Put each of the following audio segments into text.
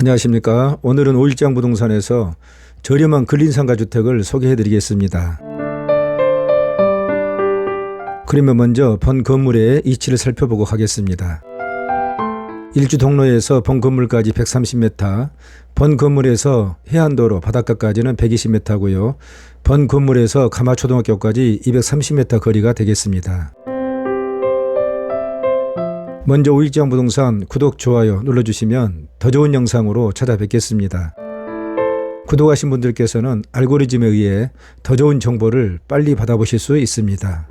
안녕하십니까. 오늘은 오일장 부동산에서 저렴한 근린상가주택을 소개해 드리겠습니다. 그러면 먼저 본 건물의 위치를 살펴보고 가겠습니다. 일주 동로에서 본 건물까지 130m, 본 건물에서 해안도로 바닷가까지는 120m고요. 본 건물에서 가마초등학교까지 230m 거리가 되겠습니다. 먼저 오일장 부동산 구독, 좋아요 눌러주시면 더 좋은 영상으로 찾아뵙겠습니다. 구독하신 분들께서는 알고리즘에 의해 더 좋은 정보를 빨리 받아보실 수 있습니다.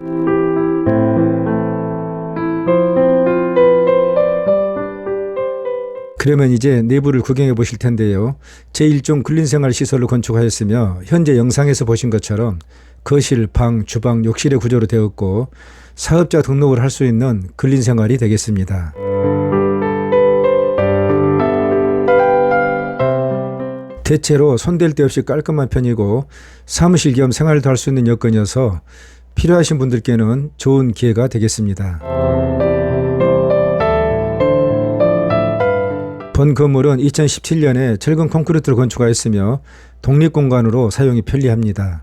그러면 이제 내부를 구경해 보실 텐데요. 제1종 근린생활 시설로 건축하였으며 현재 영상에서 보신 것처럼 거실, 방, 주방, 욕실의 구조로 되었고 사업자 등록을 할 수 있는 근린생활이 되겠습니다. 대체로 손댈 데 없이 깔끔한 편이고 사무실 겸 생활도 할 수 있는 여건이어서 필요하신 분들께는 좋은 기회가 되겠습니다. 본 건물은 2017년에 철근 콘크리트로 건축하였으며 독립 공간으로 사용이 편리합니다.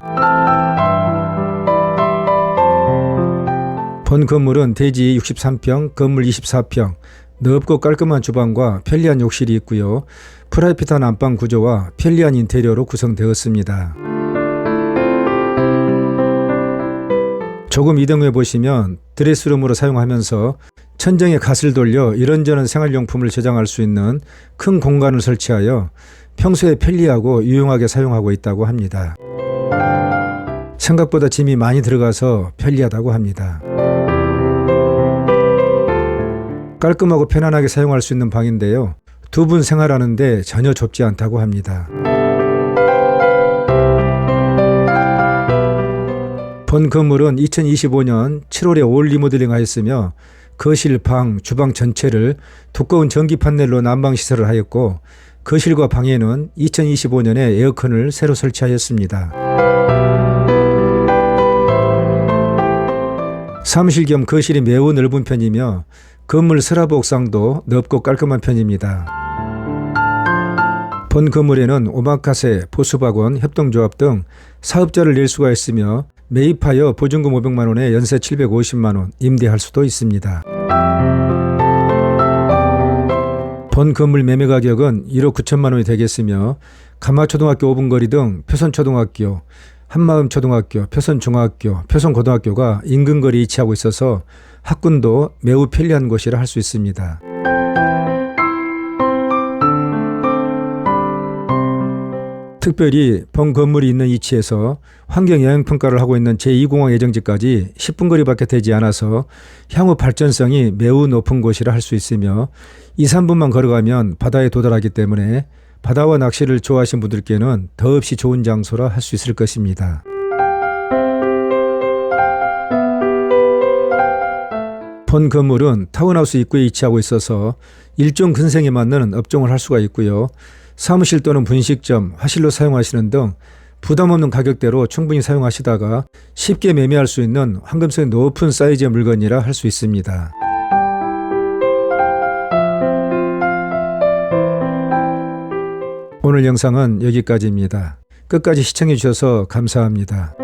본 건물은 대지 63평, 건물 24평, 넓고 깔끔한 주방과 편리한 욕실이 있고요. 프라이빗한 안방 구조와 편리한 인테리어로 구성되었습니다. 조금 이동해 보시면 드레스룸으로 사용하면서 천정에 갓을 돌려 이런저런 생활용품을 저장할 수 있는 큰 공간을 설치하여 평소에 편리하고 유용하게 사용하고 있다고 합니다. 생각보다 짐이 많이 들어가서 편리하다고 합니다. 깔끔하고 편안하게 사용할 수 있는 방인데요. 두 분 생활하는데 전혀 좁지 않다고 합니다. 본 건물은 2025년 7월에 올 리모델링 하였으며 거실, 방, 주방 전체를 두꺼운 전기 판넬로 난방 시설을 하였고 거실과 방에는 2025년에 에어컨을 새로 설치하였습니다. 사무실 겸 거실이 매우 넓은 편이며 건물 서라브 옥상도 넓고 깔끔한 편입니다. 본 건물에는 오마카세, 보수박원, 협동조합 등 사업자를 낼 수가 있으며 매입하여 보증금 500만 원에 연세 750만 원 임대할 수도 있습니다. 본 건물 매매 가격은 1억 9천만 원이 되겠으며 가마초등학교 5분 거리 등 표선초등학교, 한마음초등학교, 표선중학교, 표선고등학교가 인근 거리에 위치하고 있어서 학군도 매우 편리한 곳이라 할 수 있습니다. 특별히 본 건물이 있는 위치에서 환경영향평가를 하고 있는 제2공항 예정지까지 10분 거리밖에 되지 않아서 향후 발전성이 매우 높은 곳이라 할 수 있으며 2, 3분만 걸어가면 바다에 도달하기 때문에 바다와 낚시를 좋아하시는 분들께는 더없이 좋은 장소라 할 수 있을 것입니다. 본 건물은 타운하우스 입구에 위치하고 있어서 일종 근생에 맞는 업종을 할 수가 있고요. 사무실 또는 분식점, 화실로 사용하시는 등 부담 없는 가격대로 충분히 사용하시다가 쉽게 매매할 수 있는 황금성이 높은 사이즈의 물건이라 할 수 있습니다. 오늘 영상은 여기까지입니다. 끝까지 시청해 주셔서 감사합니다.